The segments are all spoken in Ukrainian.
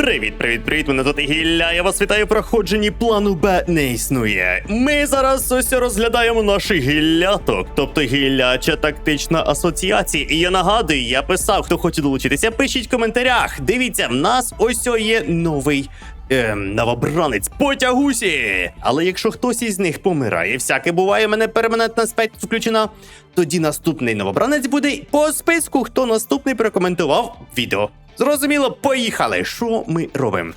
Привіт, привіт, привіт! Мене звати Гілля. Я вас вітаю в проходженні плану Б не існує. Ми зараз ось розглядаємо наших гілляток, тобто гілляча тактична асоціація. І я нагадую, я писав, хто хоче долучитися, пишіть в коментарях. Дивіться, в нас ось є новий. Ем, новобранець потягусі. Але якщо хтось із них помирає, всяке буває, мене перманентна спець включена. Тоді наступний новобранець буде по списку, хто наступний прокоментував відео. Зрозуміло, поїхали. Що ми робимо?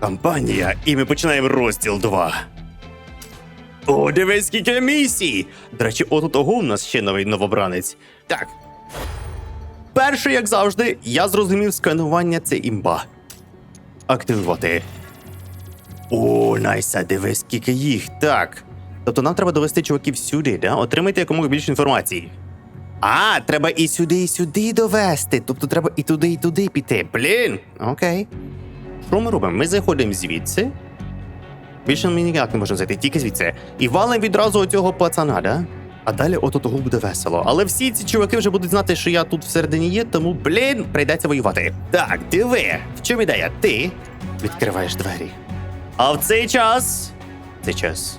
Кампанія, і ми починаємо розділ 2. О, дивись, скільки місій! До речі, от у того у нас ще новий новобранець. Так. Перше, як завжди, я зрозумів сканування це імба. Активувати. О, найса, дивись, скільки їх. Так. Тобто нам треба довести чуваків сюди, да? Отримайте якомога більше інформації. А, треба і сюди, і сюди довести. Тобто треба і туди, і туди піти. Блін. Окей. Що ми робимо? Ми заходимо звідси. Більше ми ніяк не можемо зайти, тільки звідси. І валимо відразу оцього пацана, да? А далі от того буде весело. Але всі ці чуваки вже будуть знати, що я тут всередині є, тому, блін, прийдеться воювати. Так, диви, в чому ідея? Ти відкриваєш двері. А в цей час. Цей час.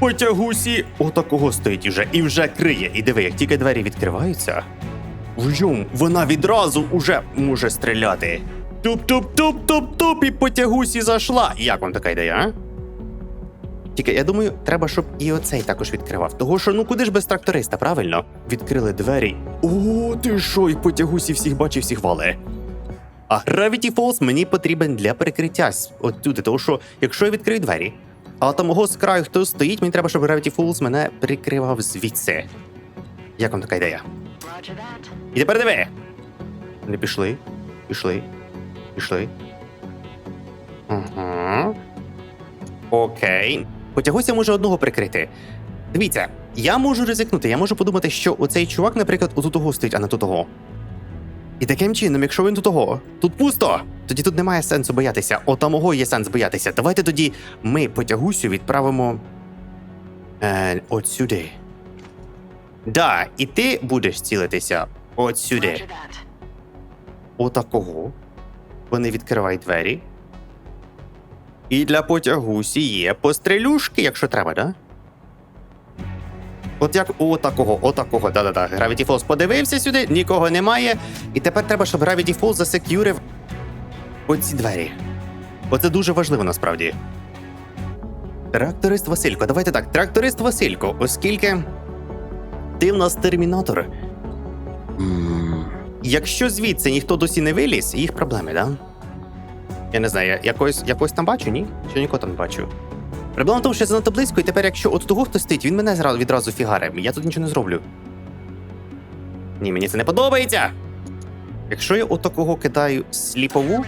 Потягусі отакого стоїть уже і вже криє. І диви, як тільки двері відкриваються. Вжум, вона відразу уже може стріляти. Туп-туп-туп-туп-туп, і потягусі зайшла. Як вам така ідея, а? Тільки я думаю, треба, щоб і оцей також відкривав. Того що ну куди ж без тракториста, правильно? Відкрили двері. О, ти що, і потягусі всіх бачив, всіх вали. А Gravity Falls мені потрібен для перекриття от тому що якщо я відкрию двері, а там мого з краю хтось стоїть, мені треба, щоб Gravity Falls мене прикривав звідси. Як вам така ідея? І тепер диви. Вони пішли, пішли, пішли. Ага. Окей. Потягуся може одного прикрити. Дивіться, я можу ризикнути, я можу подумати, що оцей чувак, наприклад, отут того стоїть, а не тут того. І таким чином, якщо він тут того, тут пусто, тоді тут немає сенсу боятися. Отамого є сенс боятися. Давайте тоді ми потягусю відправимо. Е, от сюди. Да, і ти будеш цілитися от сюди. Отакого. Вони відкривають двері. І для потягусі є пострілюшки, якщо треба, да? От як у такого, отакого, да-да-да. Gravity Falls подивився сюди, нікого немає. І тепер треба, щоб Gravity Falls засекюрив оці двері. Оце дуже важливо насправді. Тракторист Василько, давайте так. Тракторист Василько, оскільки ти в нас термінатор. М, Якщо звідси ніхто досі не виліз, їх проблеми, да? Я не знаю, я якось, якось там бачу, ні? Чи нікого там не бачу? Проблема в тому, що я занадто близько, і тепер, якщо от того хтось стоїть, він мене відразу фігарить. Я тут нічого не зроблю. Ні, мені це не подобається. Якщо я от такого кидаю сліпову,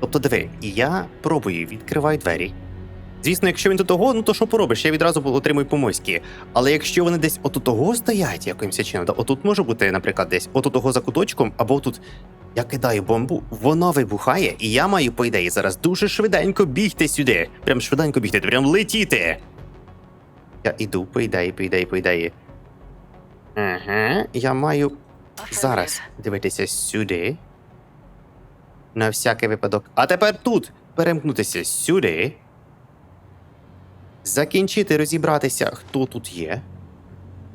тобто диви, і я пробую, відкриваю двері. Звісно, якщо він до того, ну то що поробиш, я відразу отримую помойські. Але якщо вони десь от того стоять якимось чином, то отут може бути, наприклад, десь от того за куточком, або тут я кидаю бомбу, вона вибухає, і я маю, по ідеї, зараз дуже швиденько бігти сюди. Прям швиденько бігти, прям летіти. Я іду, по ідеї, по ідеї, по ідеї. Ага, я маю зараз дивитися сюди. На всякий випадок. А тепер тут перемкнутися сюди. Закінчити розібратися, хто тут є.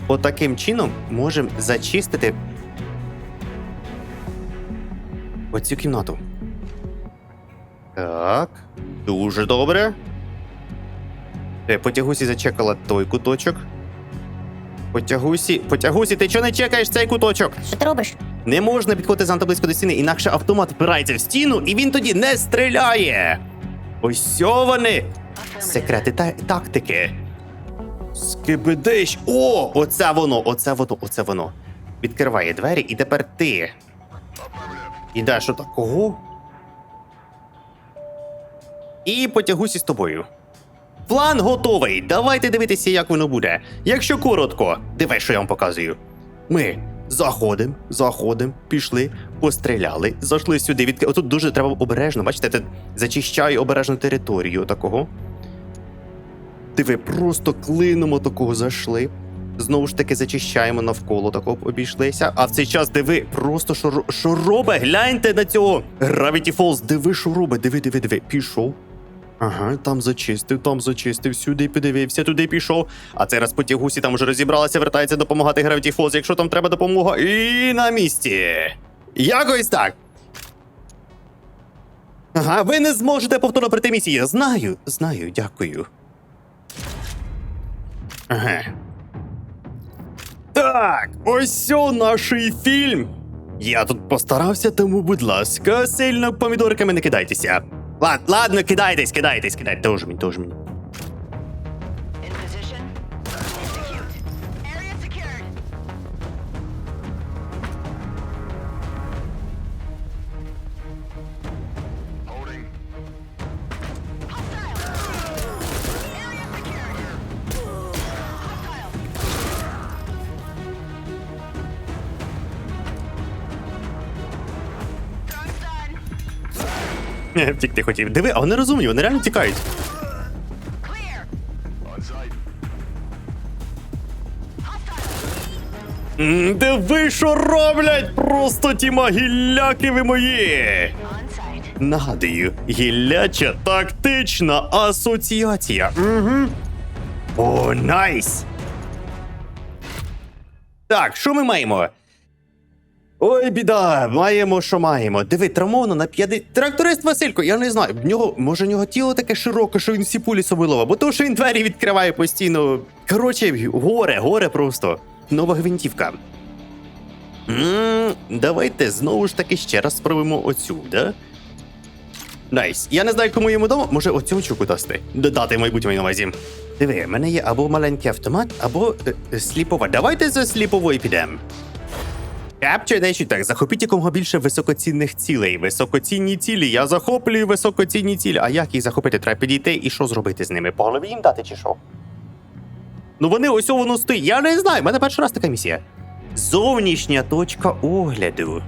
Отаким чином можемо зачистити оцю кімнату. Так. Дуже добре. Е, Потягусі зачекала той куточок. Потягусі. Потягусі, ти чого не чекаєш цей куточок? Що ти робиш? Не можна підходити занадто близько до стіни, інакше автомат впирається в стіну і він тоді не стріляє. Ось сьо вони. Секрети та тактики. Скибидиш. О! Оце воно, оце воно, оце воно. Відкриває двері, і тепер ти. Ідеш отакого. І потягуся з тобою. План готовий. Давайте дивитися, як воно буде. Якщо коротко, дивись, що я вам показую. Ми заходимо, заходимо, пішли, постріляли, зайшли сюди. Від... Отут дуже треба обережно, бачите, зачищаю обережно територію такого. Диви, просто клином такого зайшли. Знову ж таки зачищаємо навколо такого обійшлися. А в цей час диви, просто що, ро- що робить? Гляньте на цього Gravity Falls, диви, що робить, диви, диви, диви. Пішов. Ага, там зачистив, там зачистив, сюди подивився, туди пішов. А цей раз потягусі там вже розібралася, вертається допомагати Gravity Falls, якщо там треба допомога. І на місці. Якось так. Ага, ви не зможете повторно прийти місії. Знаю, знаю, дякую. Ага. Так, ось о наш фільм. Я тут постарався, тому, будь ласка, сильно помідорками не кидайтеся. Ладно, ладно, кидайтесь, кидайтесь, кидайтесь. Тоже мені, тоже мені. Втікти хотів. Диви, а вони розумні, вони реально тікають. Диви, що роблять! Просто ті могилляки ви мої! Нагадую, гілляча тактична асоціація. Угу. О, найс! Так, що ми маємо? Ой, біда, маємо, що маємо. Диви, травмовано на 50... Тракторист Василько, я не знаю. В нього, може, в нього тіло таке широке, що він всі пулі собі ловить, бо то, що він двері відкриває постійно. Коротше, горе, горе просто. Нова гвинтівка. м давайте знову ж таки ще раз спробуємо оцю, да? Найс. Я не знаю, кому йому дома. Може, оцю чуку дасти. Додати, мабуть, на увазі. Диви, в мене є або маленький автомат, або е, е, сліпова. Давайте за сліповою підемо. Capture Dash. Так, захопіть якомога більше високоцінних цілей. Високоцінні цілі. Я захоплюю високоцінні цілі. А як їх захопити? Треба підійти і що зробити з ними? По голові їм дати чи що? Ну вони ось воно стоїть. Я не знаю. в мене перший раз така місія. Зовнішня точка огляду.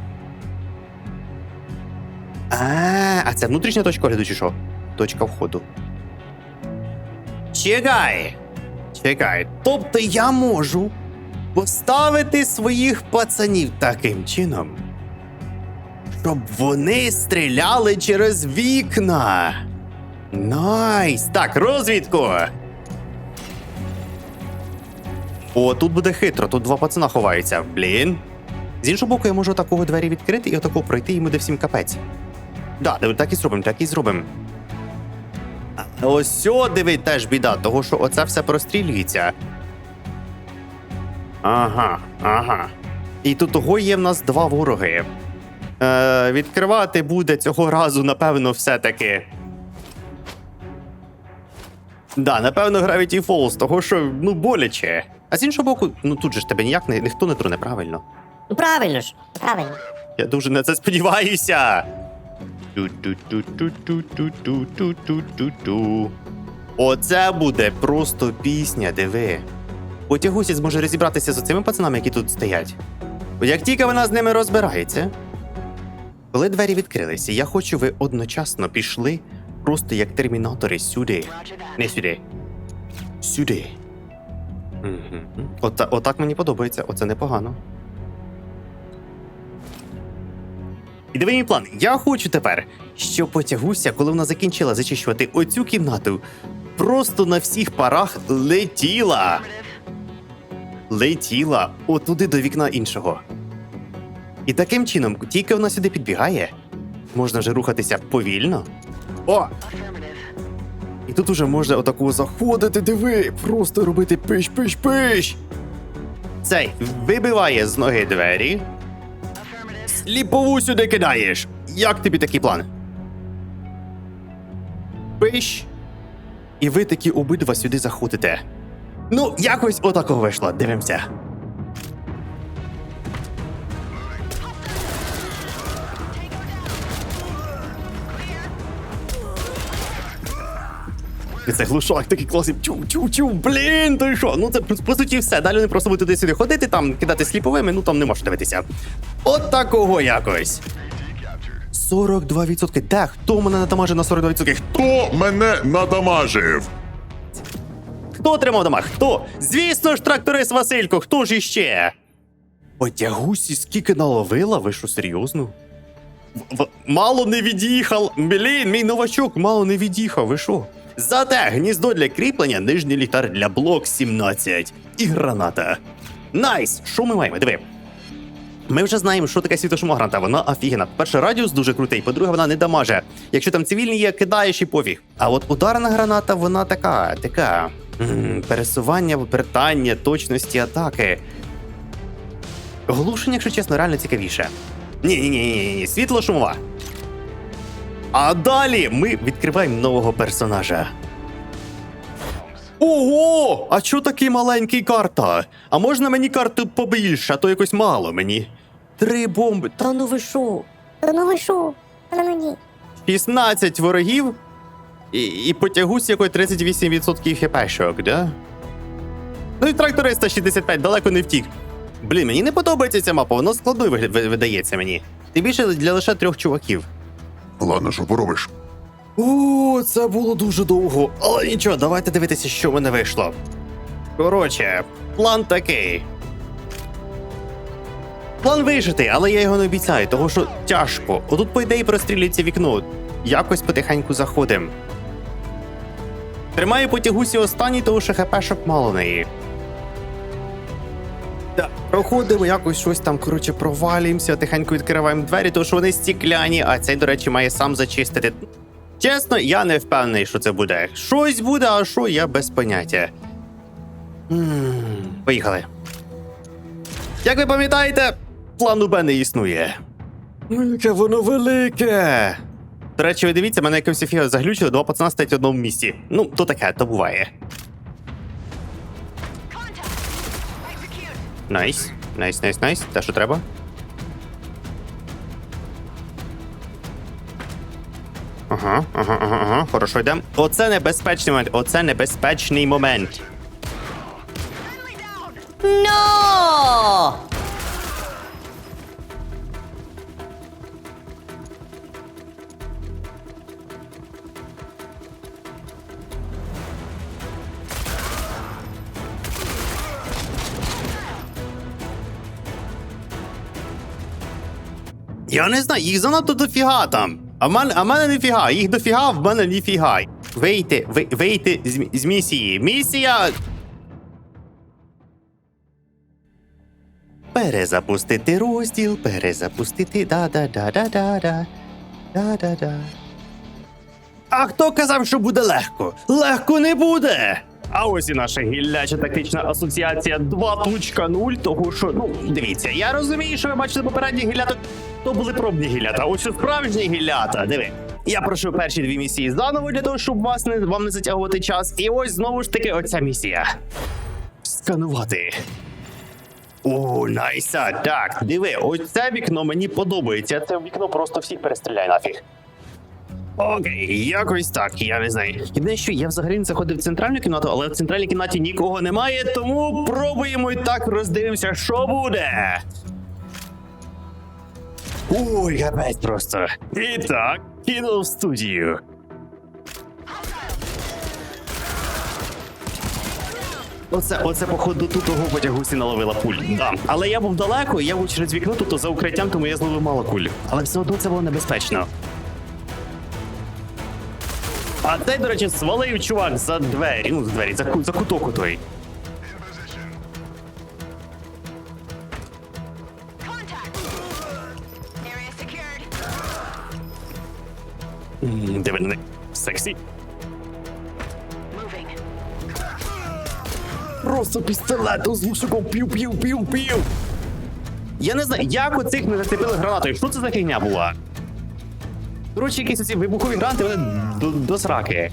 А, а це внутрішня точка огляду чи що? Точка входу. Чекай. Чекай. Тобто я можу поставити своїх пацанів таким чином, щоб вони стріляли через вікна. Найс! Так, розвідку. О, тут буде хитро, тут два пацана ховаються. Блін. З іншого боку, я можу такого двері відкрити і отако пройти, і буде всім капець. Да, так і зробимо, так і зробимо. Ось диви, теж біда, того що оце все прострілюється. Ага, ага. І тут того є в нас два вороги. Е, Відкривати буде цього разу, напевно, все-таки. Да, напевно, Gravity Falls, того що ну боляче. А з іншого боку, ну тут же ж тебе ніяк ні, ніхто не труне правильно. Ну, правильно ж, правильно. Я дуже на це сподіваюся. Оце буде просто пісня, диви. Потягусі зможе розібратися з цими пацанами, які тут стоять. Як тільки вона з ними розбирається. Коли двері відкрилися, я хочу, ви одночасно пішли просто як термінатори сюди. Не сюди. Сюди. Ота, отак мені подобається, оце непогано. І диви мій план. Я хочу тепер, що потягуся, коли вона закінчила зачищувати оцю кімнату, просто на всіх парах летіла. Летіла отуди до вікна іншого. І таким чином, тільки вона сюди підбігає, можна вже рухатися повільно. О! І тут уже можна отаку заходити, диви, просто робити пиш-пиш-пиш. Цей вибиває з ноги двері, Affirmative. ліпову сюди кидаєш. Як тобі такий план? Пиш. І ви такі обидва сюди заходите. Ну, якось отакого вийшло. Дивимося. Це глушак такий класний. Чу-чу-чу, блін, ти що? Ну це по суті все. Далі вони просто будуть туди-сюди ходити, там кидати сліповими, ну там не можеш дивитися. От такого якось. Captured. 42%. Де? Хто мене надамажив на 42%? Хто? Хто мене надамажив? Хто тримав дома? Хто? Звісно ж, тракторист Василько, хто ж іще? Потягусі скільки наловила? Ви що, серйозно? В- мало не від'їхав. Блін, мій новачок мало не від'їхав. Ви що? Зате гніздо для кріплення, нижній ліхтар для блок 17 і граната. Найс! Що ми маємо? Диви. Ми вже знаємо, що таке світошумогранта. Вона офігена. По-перше, радіус дуже крутий, по-друге, вона не дамаже. Якщо там цивільні є, кидаєш і пофіг. А от ударна граната, вона така, така. Пересування, випертання, точності атаки. Глушення, якщо чесно, реально цікавіше. Ні, ні, ні, ні, ні, світло шумова. А далі ми відкриваємо нового персонажа. Ого! А чо такий маленький карта? А можна мені карту побільше, а то якось мало мені. Три бомби, Та ну ви шо? Та ну ви шо? Та ну ні. 16 ворогів і, і потягусь якої 38% хпшок, да? Ну і тракториста 65 далеко не втік. Блін, мені не подобається ця мапа, воно складною видається мені. Тим більше для лише трьох чуваків. Ладно, що поробиш? О, це було дуже довго. Але нічого, давайте дивитися, що в мене вийшло. Коротше, план такий. План вижити, але я його не обіцяю, того що тяжко. Отут, по ідеї, прострілюється вікно. Якось потихеньку заходим. Тримаю потягусі останній, тому що хпшок мало неї. Так, проходимо якось щось там, коротше, провалюємося, тихенько відкриваємо двері, тому що вони стікляні, а цей, до речі, має сам зачистити. Чесно, я не впевнений, що це буде. Щось буде, а що я без поняття. М, Поїхали. Як ви пам'ятаєте, плану Б не існує. Ну, яке воно велике. До речі, ви дивіться, мене якимось фіга заглючили, два пацана стоять в одному місці. Ну, то таке, то буває. Найс, найс, найс, найс. Те, що треба. Ага, ага, ага, ага. Хорошо йдемо. Оце небезпечний момент. Оце небезпечний момент. Friendly Я не знаю, їх занадто дофіга там. А в мене, а в мене ніфіга, їх дофіга, в мене ніфіга. Вийти, ви, вийти з, з місії. Місія. Перезапустити розділ, перезапустити да-да-да-да-да-да. Да-да-да. А хто казав, що буде легко? Легко не буде. А ось і наша гілляча тактична асоціація 2.0, того що, ну, дивіться, я розумію, що ви бачите попередні гіллята, то були пробні гіллята, ось справжні гіллята, диви. Я пройшов перші дві місії заново для того, щоб вас не, вам не затягувати час. І ось знову ж таки оця місія. Сканувати. О, найса. Так, диви, ось це вікно мені подобається. Це вікно просто всіх перестріляє нафіг. Окей, якось так, я не знаю. Єдине, що я взагалі не заходив в центральну кімнату, але в центральній кімнаті нікого немає, тому пробуємо і так роздивимося, що буде. Ой, капець просто. І так, в студію. Оце, оце, походу, тут того потягусі наловила пуль. Да. Але я був далеко, я був через вікно тут за укриттям, тому я зловив мало куль. Але все одно це було небезпечно. А цей, до речі, свалив чувак за двері. Ну, за двері, за, за куток у Сексі. Просто пістолетом з лучиком пів-пів-пів-пів. Я не знаю, як оцих не зацепили гранатою. Що це за фігня була? Коротше, якісь оці вибухові гранати, вони до, до сраки.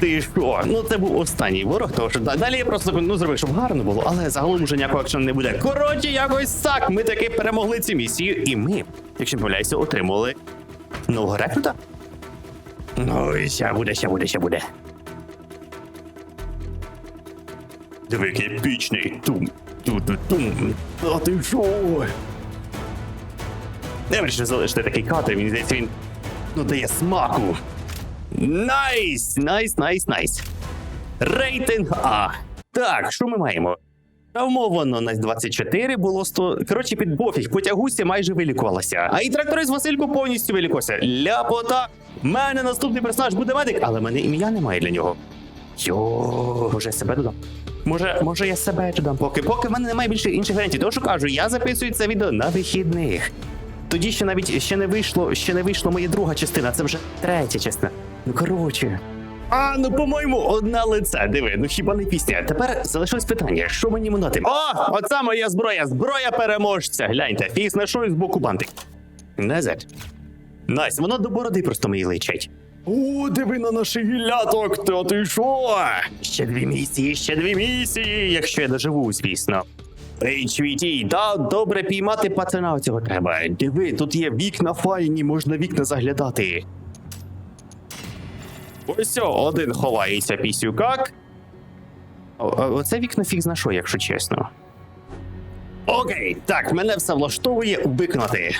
Ти що? Ну це був останній ворог, тому що далі я просто ну, зробив, щоб гарно було, але загалом вже ніякого акшену не буде. Коротше, якось так. Ми таки перемогли цю місію, і ми, якщо не помиляюся, отримали нового рекрута. Ну, і ще буде, ще буде, ще буде. Диви, який епічний. Тум. Ту-ту-тум. А ти що? Я вирішив залишити такий кадр, мені здається, він ну дає смаку. Найс! Найс, найс, найс. Рейтинг А. Так, що ми маємо? Травмовано на 24 було 100. Коротше, під пофіг, потягуся майже вилікувалася. А і тракторист Василько повністю вилікувався. Ляпота! Мене наступний персонаж буде медик, але мене ім'я немає для нього. Йо, може я себе додам? Може, може я себе додам, поки поки в мене немає більше інших варіантів. Тому що кажу, я записую це відео на вихідних. Тоді ще навіть ще не вийшло, ще не вийшло моя друга частина, це вже третя частина. Ну коротше. А, ну по-моєму, одне лице. Диви, ну хіба не пісня. Тепер залишилось питання, що мені монати? О, оце моя зброя, зброя переможця. Гляньте, фіс знайшов з боку бантик. Назад. Найс, воно до бороди просто мені личить. О, диви на наш гіляток, то ти що? Ще дві місії, ще дві місії, якщо я доживу, звісно. HVT, да, добре піймати пацана цього треба. Диви, тут є вікна файні, можна вікна заглядати. Ось один ховається пісюкак. Оце вікно фіг зна що, якщо чесно. Окей, так, мене все влаштовує виконати.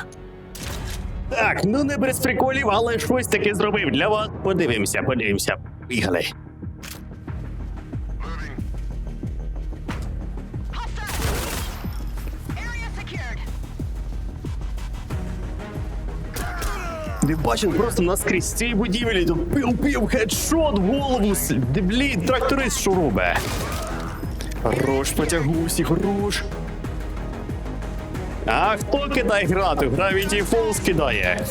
Так, ну не без приколів, але щось таке зробив для вас. Подивимося, подивимося. Бігали. Ти бачив просто наскрізь цієї будівлі, пив-пив, хедшот в голову. блін, тракторист що робить? Хорош, потягусь, хорош. А хто кидає гранату? Gravity Falls кидає.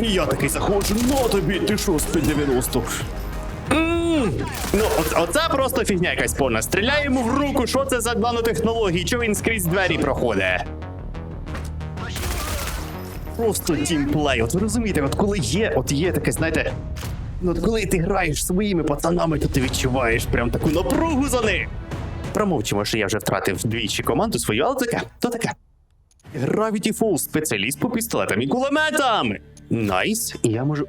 І я такий заходжу, ну тобі, ти що, з 90 М, Ну, оце, оце просто фігня якась повна. Стріляє йому в руку, що це за нанотехнології, чого він скрізь двері проходить? Просто тімплей. От ви розумієте, от коли є, от є таке, знаєте. Ну, от коли ти граєш своїми пацанами, то ти відчуваєш прям таку напругу за них. Промовчимо, що я вже втратив двічі команду свою, але таке, то таке. Gravity Falls, спеціаліст по пістолетам і кулеметам. Найс, і я можу.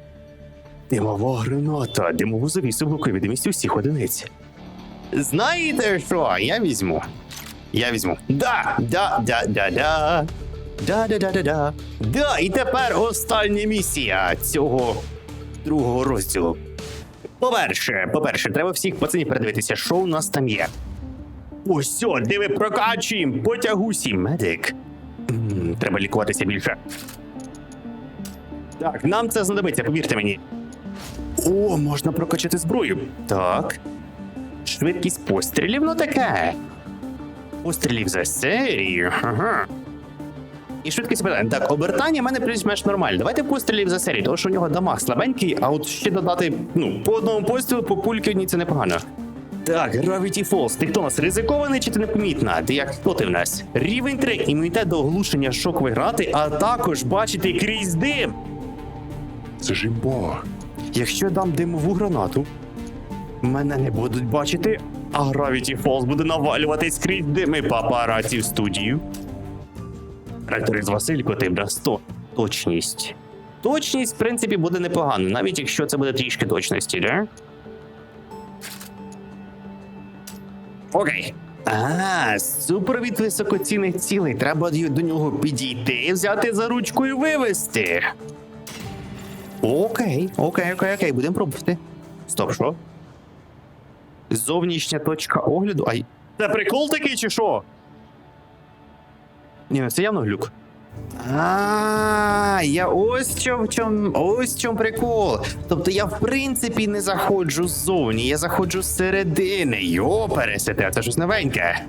Димова граната, димову завісу блокує відомість усіх одиниць. Знаєте що? Я візьму. Я візьму. Да, да, да, да, да. Да, да, і тепер остання місія цього другого розділу. По-перше, по-перше, треба всіх пацанів передивитися, що у нас там є. Ось, диви, прокачуємо, потягусі, медик. Треба лікуватися більше. Так, нам це знадобиться, повірте мені. О, можна прокачати зброю. Так. Швидкість пострілів, ну таке. Пострілів за серію. Ага. І швидкість питання. Так, обертання в мене плюс-менш нормально. Давайте пострілів за серію, тому що у нього дамаг слабенький, а от ще додати, ну, по одному пострілу, по пульки одній це непогано. Так, Gravity Falls. Ти хто у нас ризикований чи ти непомітна? Ти як хто ти в нас? Рівень 3, імунітет до оглушення шокової грати, а також бачити крізь дим. Це ж імба. Якщо я дам димову гранату, мене не будуть бачити, а Gravity Falls буде навалюватись крізь дими папараці в студію. Тракторист Василько, ти б 100. Точність. Точність, в принципі, буде непогано, навіть якщо це буде трішки точності, да? Окей. А, супровід високоцінних цілей. Треба до нього підійти, взяти за ручку і вивести. Окей, окей, окей, окей, будемо пробувати. Стоп, що? Зовнішня точка огляду. Ай. Це прикол такий чи що? Ні, ну це явно глюк. А, я ось в чому, чому, ось в чому прикол. Тобто я в принципі не заходжу ззовні, я заходжу зсередини. Йо, пересете, це щось новеньке.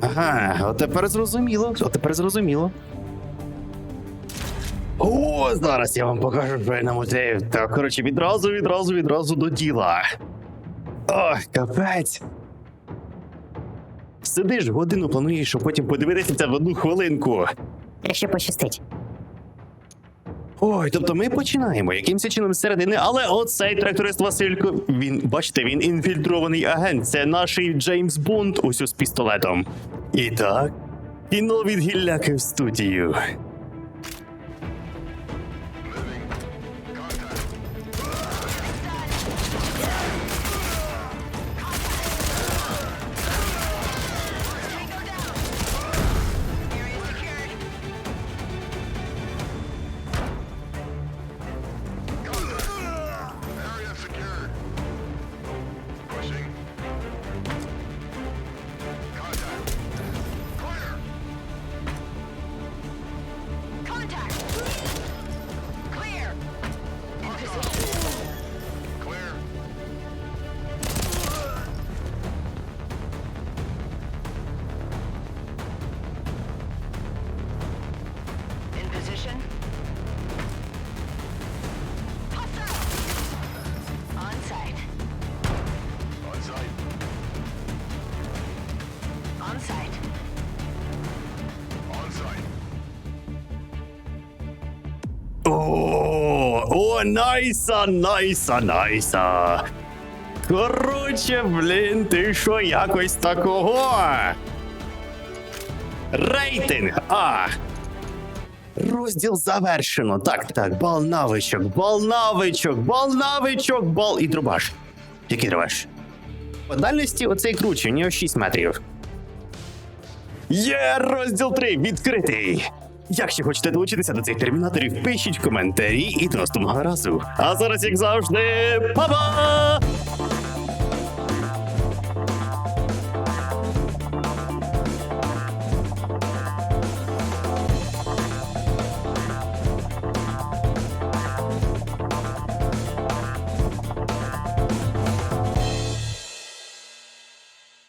Ага, от тепер зрозуміло, от тепер зрозуміло. О, зараз я вам покажу, що я. Так, коротше, відразу, відразу, відразу до діла. Ох, капець. Сидиш годину, плануєш, щоб потім подивитися це в одну хвилинку. Якщо пощастить. Ой, тобто ми починаємо якимось чином з середини, але оцей тракторист Василько, він, бачите, він інфільтрований агент. Це наш Джеймс Бонд ось з пістолетом. І так, кіно від гілляки в студію. О, найса, найса, найса. Короче, блін, ти що якось такого? Рейтинг А. Розділ завершено. Так, так, бал навичок, бал навичок, бал навичок, бал і дробаш. Який дробаш? По дальності оцей круче, у нього 6 метрів. Є розділ 3 відкритий. Якщо хочете долучитися до цих термінаторів, пишіть коментарі і до наступного разу. А зараз, як завжди, па-па!